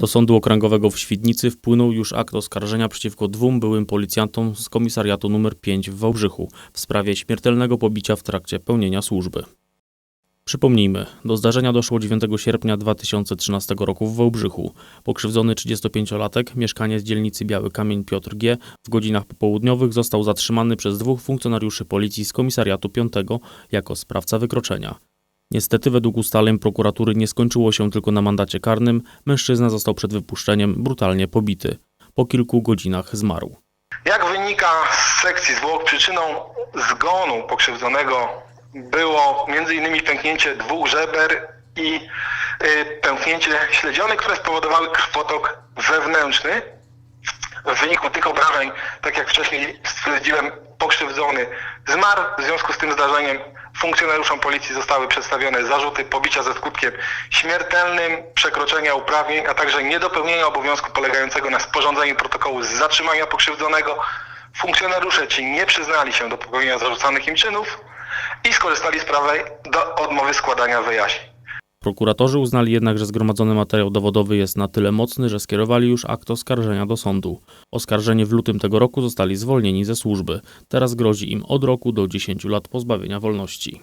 Do Sądu Okręgowego w Świdnicy wpłynął już akt oskarżenia przeciwko dwóm byłym policjantom z komisariatu nr 5 w Wałbrzychu w sprawie śmiertelnego pobicia w trakcie pełnienia służby. Przypomnijmy, do zdarzenia doszło 9 sierpnia 2013 roku w Wałbrzychu. Pokrzywdzony 35-latek, mieszkaniec dzielnicy Biały Kamień Piotr G. w godzinach popołudniowych został zatrzymany przez dwóch funkcjonariuszy policji z komisariatu 5 jako sprawca wykroczenia. Niestety według ustaleń prokuratury nie skończyło się tylko na mandacie karnym, mężczyzna został przed wypuszczeniem brutalnie pobity. Po kilku godzinach zmarł. Jak wynika z sekcji zwłok, przyczyną zgonu pokrzywdzonego było m.in. pęknięcie dwóch żeber i y, pęknięcie śledziony, które spowodowały krwotok wewnętrzny. W wyniku tych obrażeń, tak jak wcześniej stwierdziłem, pokrzywdzony zmarł. W związku z tym zdarzeniem funkcjonariuszom policji zostały przedstawione zarzuty pobicia ze skutkiem śmiertelnym, przekroczenia uprawnień, a także niedopełnienia obowiązku polegającego na sporządzeniu protokołu z zatrzymania pokrzywdzonego. Funkcjonariusze ci nie przyznali się do popełnienia zarzucanych im czynów i skorzystali z prawa do odmowy składania wyjaśnień. Prokuratorzy uznali jednak, że zgromadzony materiał dowodowy jest na tyle mocny, że skierowali już akt oskarżenia do sądu. Oskarżeni w lutym tego roku zostali zwolnieni ze służby. Teraz grozi im od roku do 10 lat pozbawienia wolności.